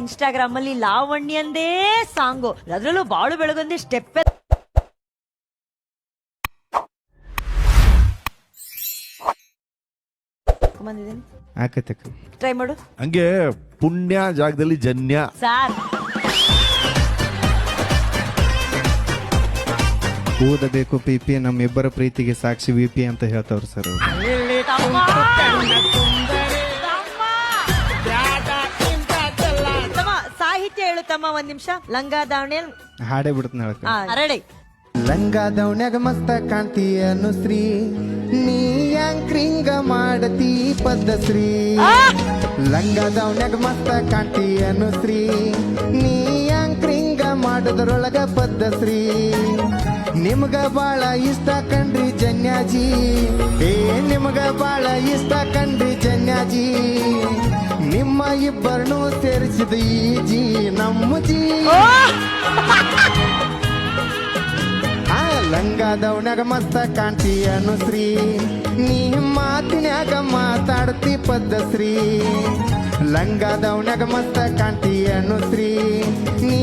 Instagram ಅಲ್ಲಿ ಲಾವಣ್ಯಂದೇ song ಅದರಲ್ಲೂ ಬಾಳು ಬೆಳಗೊಂದೇ ಸ್ಟೆಪ್ ಬಂದಿದ್ದೀನಿ. ಆಕತಕ್ಕ ಟ್ರೈ ಮಾಡು. ಹಂಗೆ ಪುಣ್ಯ ಜಾಗದಲ್ಲಿ ಜನ್ಯ. ಸಾರ್. ಓದಬೇಕು ಪಿ ಪಿ ನಮ್ಮಿಬ್ಬರ ಪ್ರೀತಿಗೆ ಸಾಕ್ಷಿ ವಿ ಪಿ ಅಂತ ಹೇಳ್ತಾವ್ರು ಸರ್ ಸಾಹಿತ್ಯ ಹೇಳು ತಮ್ಮ ಒಂದ್ ನಿಮಿಷ. ಲಂಗಾ ದಾವಣೆ ಹಾಡೇ ಬಿಡ್ತಾನೆ ಹೇಳಕ್ಕ ಅರಳಿ. ಲಂಗ ದೌಣ್ಯಾಗ ಮಸ್ತ ಕಾಂತಿ ಅನುಶ್ರೀ ನೀ ಯಾಂಕ್ರಿಂಗ ಮಾಡತಿ ಪದ್ಧಶ್ರೀ? ಲಂಗ ದೌಣ್ಯಾಗ ಮಸ್ತ ಕಾಂತಿ ಅನುಶ್ರೀ ನೀ ಯಾಂಕ್ರಿಂಗ ಮಾಡೋದ್ರೊಳಗ ಪದ್ಧಶ್ರೀ? ನಿಮ್ಗ ಬಾಳ ಇಷ್ಟ ಕಂಡ್ರಿ ಜನ್ಯಾಜಿ. ಏ ನಿಮ್ಗ ಬಾಳ ಇಷ್ಟ ಕಂಡ್ರಿ ಇಬ್ಬರನ್ನು ಸೇರಿಸಿದ ಈ ಜೀ ನಮ್ಮ ಜೀ. ಆ ಲಂಗಾದವನಾಗ ಮಸ್ತ ಕಾಣ್ತಿ ಅನುಶ್ರೀ ನೀ ಮಾತಿನ್ಯಾಗ ಮಾತಾಡ್ತಿ ಪದ್ಧಶ್ರೀ ಲಂಗಾದವನಾಗ ಮಸ್ತ ಕಾಣ್ತಿ ಅನುಶ್ರೀ ನೀ